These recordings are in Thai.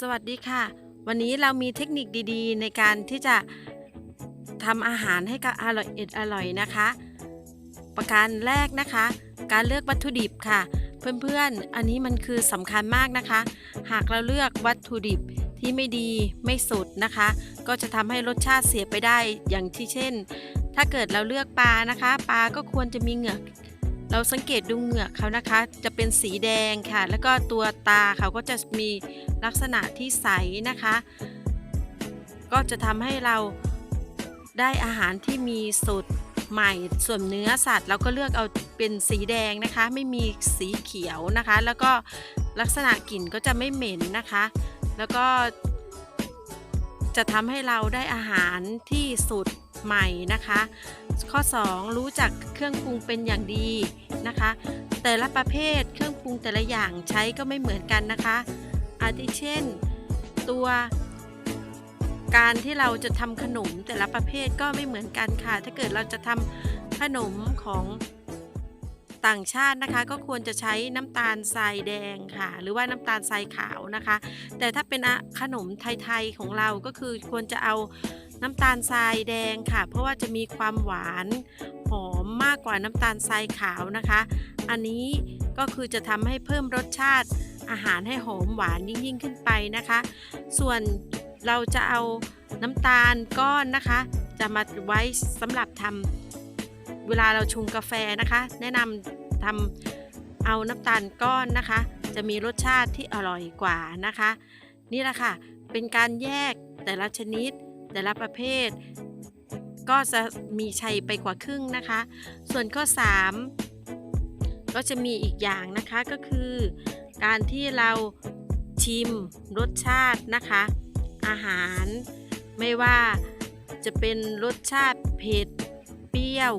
สวัสดีค่ะ วันนี้เรามีเทคนิคดีๆ ในการที่จะทำอาหารให้กับอร่อยเอ็ดอร่อยนะคะ ประการแรกนะคะ การเลือกวัตถุดิบค่ะ เพื่อนๆ อันนี้มันคือสำคัญมากนะคะ หากเราเลือกวัตถุดิบที่ไม่ดีไม่สุดนะคะ ก็จะทำให้รสชาติเสียไปได้อย่างที่เช่น ถ้าเกิดเราเลือกปลานะคะ ปลาก็ควรจะมีเหงือก เราสังเกตดูเหงือกเขานะคะ จะเป็นสีแดงค่ะ แล้วก็ตัวตาเขาก็จะมีลักษณะที่ใสนะคะก็จะทำให้เราได้อาหารที่มีสูตรใหม่ส่วนเนื้อสัตว์เราก็เลือกเอาเป็นสีแดงนะคะ ไม่มีสีเขียวนะคะ แล้วก็ลักษณะกลิ่นก็จะไม่เหม็นนะคะ แล้วก็ จะทำให้เราได้อาหารที่สูตรใหม่นะคะ ข้อ 2 รู้จักเครื่องปรุงเป็นอย่างดีนะคะ แต่ละประเภทเครื่องปรุงแต่ละอย่างใช้ก็ไม่เหมือนกันนะคะ อาทิเช่น ตัวการที่เราจะทำขนมแต่ละประเภทก็ไม่เหมือนกันค่ะ ถ้าเกิดเราจะทำขนมของ ต่างชาตินะคะ ก็ควรจะใช้น้ำตาลทรายแดงค่ะ หรือว่าน้ำตาลทรายขาวนะคะ แต่ถ้าเป็นขนมไทยๆของเราก็คือควรจะเอาน้ำตาลทรายแดงค่ะ เพราะว่าจะมีความหวานหอมมากกว่าน้ำตาลทรายขาวนะคะ อันนี้ก็คือจะทำให้เพิ่มรสชาติอาหารให้หอมหวานยิ่งยิ่งขึ้นไปนะคะ ส่วนเราจะเอาน้ำตาลก้อนนะคะ จะมาไว้สำหรับทำ เวลาเราชงกาแฟนะคะ แนะนำทำเอาน้ำตาลก้อนนะคะ จะมีรสชาติที่อร่อยกว่านะคะ นี่แหละค่ะ เป็นการแยกแต่ละชนิด แต่ละประเภท ก็จะมีชัยไปกว่าครึ่งนะคะ ส่วนข้อ 3 ก็จะมีอีกอย่างนะคะก็คือ การที่เราชิมรสชาตินะคะ อาหารไม่ว่าจะเป็นรสชาติเผ็ด เปรี้ยว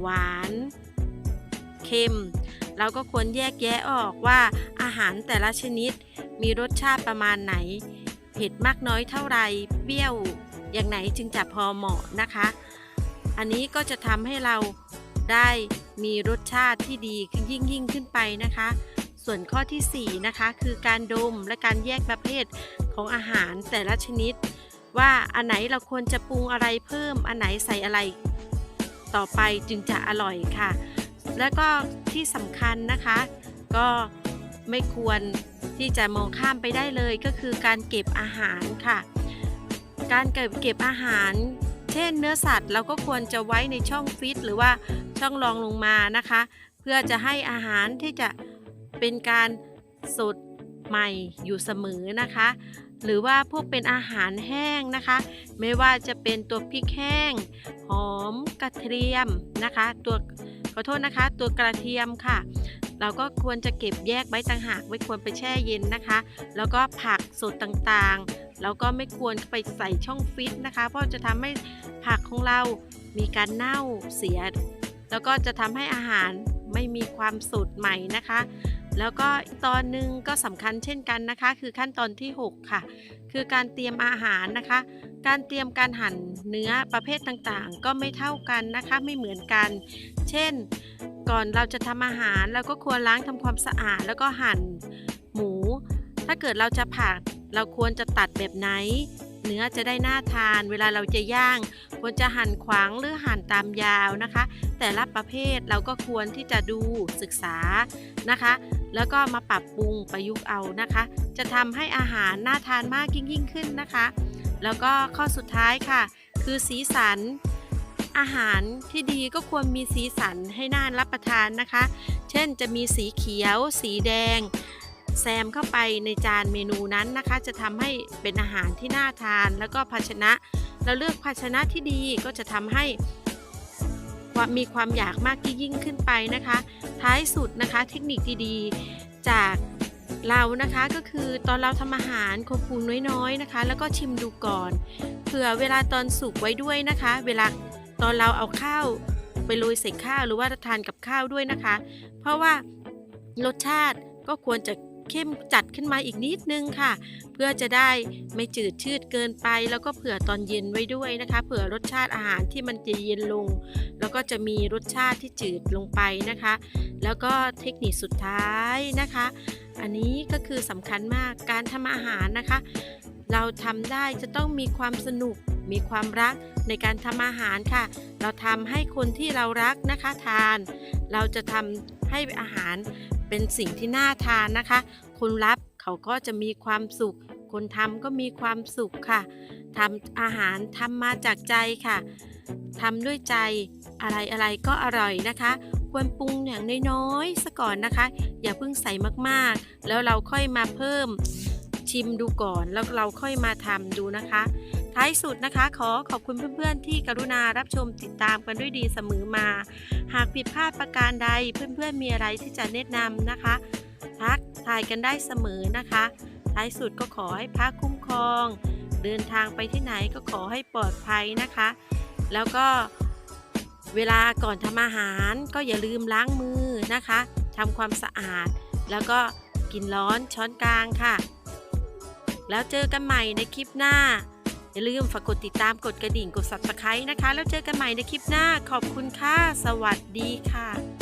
หวาน เค็ม เราก็ควรแยกแยะออกว่าอาหารแต่ละชนิดมีรสชาติประมาณไหน เผ็ดมากน้อยเท่าไรเปรี้ยว อย่างไหนจึงจะพอเหมาะนะคะ อันนี้ก็จะทำให้เราได้มีรสชาติที่ดีขึ้นยิ่งยิ่งขึ้นไปนะคะ ส่วนข้อทีสี่4 นะคะ คือการดมและการแยกประเภทของอาหารแต่ละชนิด ว่าอันไหนเราควรจะปรุงอะไรเพิ่มอันไหนใส่อะไร ต่อไปจึงจะอร่อยค่ะ แล้วก็ที่สำคัญนะคะ ก็ไม่ควรที่จะมองข้ามไปได้เลยก็คือการเก็บอาหารค่ะ การเก็บเก็บอาหาร เช่นเนื้อสัตว์เราก็ควรจะไว้ในช่องฟิตหรือว่าช่องรองลงมานะคะ เพื่อจะให้อาหารที่จะเป็นการสดใหม่อยู่เสมอนะคะ หรือว่าพวกเป็นอาหารแห้งนะคะ ไม่ว่าจะเป็นตัวพริกแห้ง หอมกระเทียมนะคะ ตัวขอโทษนะคะ ตัวกระเทียมค่ะ เราก็ควรจะเก็บแยกไว้ต่างหากไม่ควรไปแช่เย็นนะคะ แล้วก็ผักสดต่างๆเราก็ไม่ควรไปใส่ช่องฟิตนะคะ เพราะจะทำให้ผักของเรามีการเน่าเสีย แล้วก็จะทำให้อาหารไม่มีความสดใหม่นะคะ แล้วก็อีกตอนหนึ่งก็สำคัญเช่นกันนะคะ คือขั้นตอนที่ 6 ค่ะ คือการเตรียมอาหารนะคะ การเตรียมการหั่นเนื้อประเภทต่างๆ ก็ไม่เท่ากันนะคะไม่เหมือนกัน เช่น ก่อนเราจะทำอาหารเราก็ควรล้างทำความสะอาด แล้วก็หั่นหมู ถ้าเกิดเราจะผัดเราควรจะตัดแบบไหน เนื้อจะได้น่าทาน เวลาเราจะย่างควรจะหั่นขวางหรือหั่นตามยาวนะคะ แต่ละประเภทเราก็ควรที่จะดูศึกษานะคะ แล้วก็มาปรับปรุงประยุกต์เอานะคะ จะทำให้อาหารน่าทานมากยิ่งยิ่งขึ้นนะคะ แล้วก็ข้อสุดท้ายค่ะ คือสีสันอาหารที่ดีก็ควรมีสีสันให้น่ารับประทานนะคะ เช่นจะมีสีเขียว สีแดง แซมเข้าไปในจานเมนูนั้นนะคะ จะทำให้เป็นอาหารที่น่าทาน แล้วก็ภาชนะ เราเลือกภาชนะที่ดีก็จะทำให้มีความอยากมากยิ่งขึ้นไปนะคะ ท้ายสุดนะคะเทคนิคดีๆจากเรานะคะก็คือตอนเราทำอาหารควรปรุงน้อยๆนะคะ แล้วก็ชิมดูก่อนเผื่อเวลาตอนสุกไว้ด้วยนะคะ เวลาตอนเราเอาข้าวไปโรยใส่ข้าวหรือว่าทานกับข้าวด้วยนะคะ เพราะว่ารสชาติก็ควรจะ เข้มจัดขึ้นมาอีกนิดนึงค่ะ เพื่อจะได้ไม่จืดชืดเกินไป แล้วก็เผื่อตอนเย็นไว้ด้วยนะคะ เผื่อรสชาติอาหารที่มันจะเย็นลง แล้วก็จะมีรสชาติที่จืดลงไปนะคะ แล้วก็เทคนิคสุดท้ายนะคะ อันนี้ก็คือสำคัญมากการทำอาหารนะคะ เราทำได้จะต้องมีความสนุกมีความรักในการทำอาหารค่ะ เราทำให้คนที่เรารักนะคะทาน เราจะทำให้อาหาร เป็นสิ่งที่น่าทานนะคะ คนรับเขาก็จะมีความสุข คนทำก็มีความสุขค่ะทำอาหารทำมาจากใจค่ะทำด้วยใจอะไรอะไรก็อร่อยนะคะ ควรปรุงอย่างน้อยๆซะก่อนนะคะ อย่าเพิ่งใส่มากๆ แล้วเราค่อยมาเพิ่มชิมดูก่อนแล้วเราค่อยมาทำดูนะคะ ท้ายสุดนะคะ ขอขอบคุณเพื่อนๆ ที่กรุณารับชมติดตามกันด้วยดีเสมอมา หากผิดพลาดประการใดเพื่อนๆ มีอะไรที่จะแนะนำนะคะ ทักทายกันได้เสมอนะคะ ท้ายสุดก็ขอให้พระคุ้มครอง เดินทางไปที่ไหนก็ขอให้ปลอดภัยนะคะ แล้วก็เวลาก่อนทำอาหารก็อย่าลืมล้างมือนะคะทำความสะอาด แล้วก็กินร้อนช้อนกลางค่ะ แล้วเจอกันใหม่ในคลิปหน้า อย่าลืมฝากกดติดตามกดกระดิ่งกด subscribe นะคะ แล้วเจอกันใหม่ในคลิปหน้าขอบคุณค่ะ สวัสดีค่ะ